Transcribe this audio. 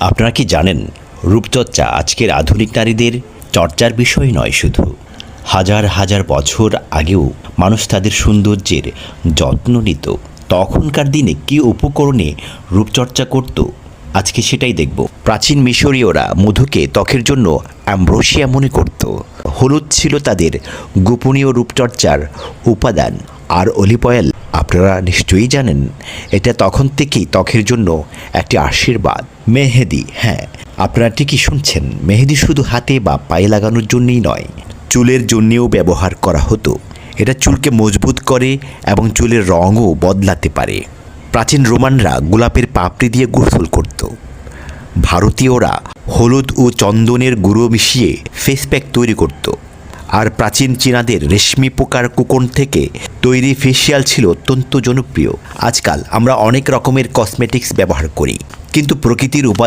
আপনারা কি জানেন, রূপচর্চা আজকের আধুনিক নারীদের চর্চার বিষয় নয় শুধু। হাজার হাজার বছর আগেও মানুষ তাদের সৌন্দর্যের যত্ন নিত। তখনকার দিনে কী উপকরণে রূপচর্চা করত, আজকে সেটাই দেখব। প্রাচীন মিশরীয়রা মধুকে ত্বকের জন্য অ্যাম্ব্রোসিয়া মনে করত। হলুদ ছিল তাদের গোপনীয় রূপচর্চার উপাদান। আর অলিভ অয়েল, আপনারা নিশ্চয়ই জানেন, এটা তখন থেকেই ত্বকের জন্য একটি আশীর্বাদ। মেহেদি হ্যাঁ আপনারা ঠিকই শুনছেন, মেহেদি শুধু হাতে বা পায়ে লাগানোর জন্যই নয়, চুলের জন্যেও ব্যবহার করা হতো। এটা চুলকে মজবুত করে এবং চুলের রঙও বদলাতে পারে। প্রাচীন রোমানরা গোলাপের পাপড়ি দিয়ে গোসল করত। ভারতীয়রা হলুদ ও চন্দনের গুঁড়ো মিশিয়ে ফেস প্যাক তৈরি করত। আর প্রাচীন চীনাদের রেশমি পোকার কুকন থেকে তৈরি ফেসিয়াল ছিল অত্যন্ত জনপ্রিয়। আজকাল আমরা অনেক রকমের কসমেটিক্স ব্যবহার করি। কিন্তু প্রকৃতির উপাদান